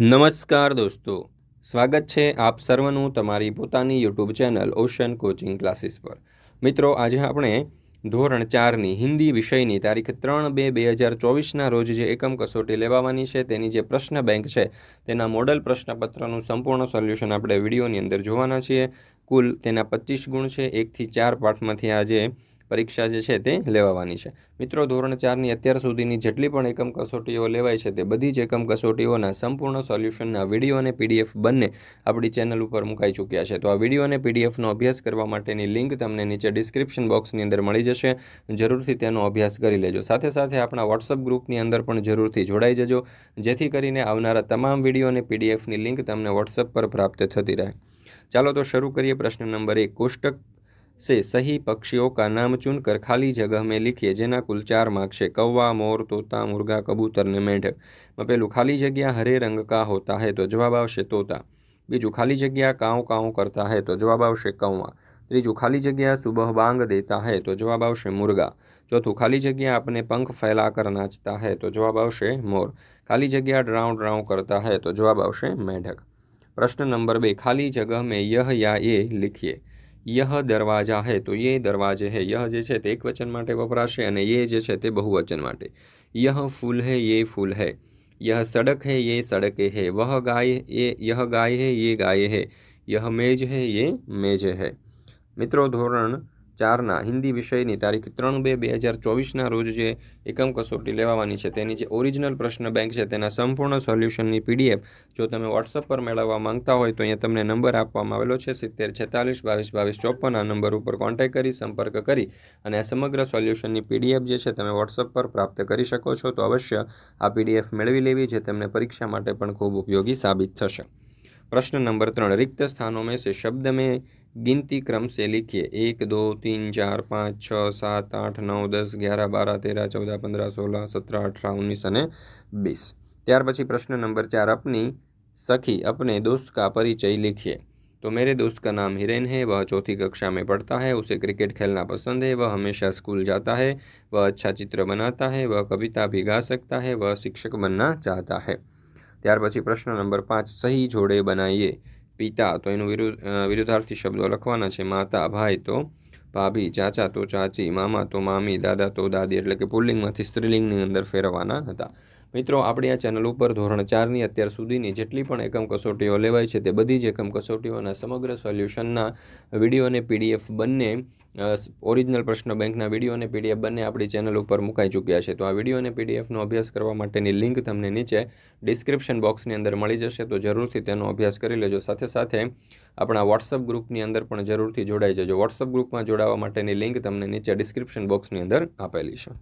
નમસ્કાર દોસ્તો. સ્વાગત છે આપ સર્વનું તમારી પોતાની YouTube channel ocean coaching classes પર. મિત્રો, આજે આપણે ધોરણ ચારની હિન્દી વિષયની તારીખ ત્રણ બે બે હજાર ચોવીસના રોજ જે એકમ કસોટી લેવાવાની છે, તેની જે પ્રશ્ન બેંક છે, તેના મોડલ પ્રશ્નપત્રનું સંપૂર્ણ સોલ્યુશન આપણે વિડીયોની અંદર જોવાના છીએ. કુલ તેના પચીસ ગુણ છે. એકથી ચાર પાઠમાંથી આજે પરીક્ષા જે છે તે લેવાવાની છે. મિત્રો, ધોરણ ચારની અત્યાર સુધીની જેટલી પણ એકમ કસોટીઓ લેવાય છે તે બધી જ એકમ કસોટીઓના સંપૂર્ણ સોલ્યુશનના વીડિયો અને પીડીએફ બંને આપણી ચેનલ ઉપર મુકાઈ ચૂક્યા છે. તો આ વીડિયો અને પીડીએફનો અભ્યાસ કરવા માટેની લિંક તમને નીચે ડિસ્ક્રિપ્શન બોક્સની અંદર મળી જશે. જરૂરથી તેનો અભ્યાસ કરી લેજો. સાથે સાથે આપણા વોટ્સઅપ ગ્રુપની અંદર પણ જરૂરથી જોડાઈ જજો, જેથી કરીને આવનારા તમામ વીડિયો અને પીડીએફની લિંક તમને વોટ્સઅપ પર પ્રાપ્ત થતી રહે. ચાલો તો શરૂ કરીએ પ્રશ્ન નંબર એક. કોષ્ટક से सही पक्षियों का नाम चुनकर खाली जगह में लिखिए જેના કુલ ચાર માર્ક છે કૌવા મોર તોતા મુર્ગા કબૂતર ને મેંઢક પેલું ખાલી જગ્યા હરે રંગ કા હોતા હે તો જવાબ આવશે તોતા બીજું ખાલી જગ્યા કાઉ કાઉ કરતા હે તો જવાબ આવશે કૌવા ત્રીજું ખાલી જગ્યા સુબહ બાંગ દેતા હે તો જવાબ આવશે મુર્ગા ચોથું ખાલી જગ્યા अपने पंख फैलाकर नाचता है तो जवाब આવશે મોર ખાલી જગ્યા ડ્રાઉ ડ્રાઉ કરતા હે તો જવાબ આવશે મેંઢક પ્રશ્ન નંબર બે ખાલી જગહ મેં યહ યા એ लिखिए યહ દરવાજા હે. તો યે દરવાજે હે. યહ જે છે તે એક વચન માટે વપરાશે અને યે જે છે તે બહુવચન માટે. યહ ફૂલ હે, યે ફૂલ હે. યહ સડક હે, યે સડકે હે. વહ ગાય એ, યહ ગાય હે, યે ગાય હે. યહ મેજ હે, યે મેજ હે. મિત્રો, ધોરણ ચારના હિન્દી વિષયની તારીખ ત્રણ બે બે હજાર ચોવીસના રોજ જે એકમ કસોટી લેવાવાની છે, તેની જે ઓરિજિનલ પ્રશ્ન બેંક છે, તેના સંપૂર્ણ સોલ્યુશનની પીડીએફ જો તમે વોટ્સઅપ પર મેળવવા માંગતા હોય તો અહીંયા તમને નંબર આપવામાં આવેલો છે, સિત્તેર, છેતાલીસ, બાવીસ બાવીસ, ચોપન, આ નંબર ઉપર કોન્ટેક્ટ કરી, સંપર્ક કરી અને આ સમગ્ર સોલ્યુશનની પીડીએફ જે છે, તમે વોટ્સઅપ પર પ્રાપ્ત કરી શકો છો, તો અવશ્ય આ પીડીએફ મેળવી લેવી, જે તમને પરીક્ષા માટે પણ ખૂબ ઉપયોગી સાબિત થશે. प्रश्न नंबर तरण रिक्त स्थानों में से शब्द में गिनती क्रम से लिखिए। एक, दो, तीन, चार, पाँच छः सात, आठ, नौ, दस, ग्यारह, बारह, तेरह, चौदह, पंद्रह, सोलह, सत्रह, अठारह, उन्नीस અને बीस। त्यार पी प्रश्न नंबर चार, अपनी सखी अपने दोस्त का परिचय लिखिए। तो मेरे दोस्त का नाम हिरेन है, वह चौथी कक्षा में पढ़ता है, उसे क्रिकेट खेलना पसंद है, वह हमेशा स्कूल जाता है, वह अच्छा चित्र बनाता है, वह कविता भी गा सकता है, वह शिक्षक बनना चाहता है। ત્યાર પછી પ્રશ્ન નંબર પાંચ, સહી જોડે બનાવીએ પિતા, તો એનું વિરુદ્ધ વિરુદ્ધાર્થી શબ્દો લખવાના છે. માતા, ભાઈ, તો ભાભી, ચાચા, તો ચાચી, મામા, તો મામી, દાદા, તો દાદી, એટલે કે પુલ્લિંગમાંથી સ્ત્રીલિંગની અંદર ફેરવવાના હતા. મિત્રો, આપણી આ ચેનલ ઉપર ધોરણ ચારની અત્યાર સુધીની જેટલી પણ એકમ કસોટીઓ લેવાય છે તે બધી જ એકમ કસોટીઓના સમગ્ર સોલ્યુશનના વીડિયો અને પીડીએફ બંને ઓરિજિનલ પ્રશ્ન બેંકના વીડિયો અને પીડીએફ બંને આપણી ચેનલ ઉપર મુકાઈ ચૂક્યા છે. તો આ વીડિયો અને પીડીએફનો અભ્યાસ કરવા માટેની લિંક તમને નીચે ડિસ્ક્રિપ્શન બોક્સની અંદર મળી જશે, તો જરૂરથી તેનો અભ્યાસ કરી લેજો. સાથે સાથે આપણા વોટ્સઅપ ગ્રુપની અંદર પણ જરૂરથી જોડાઈ જજો. વોટ્સઅપ ગ્રુપમાં જોડાવા માટેની લિંક તમને નીચે ડિસ્ક્રિપ્શન બોક્સની અંદર આપેલી છે.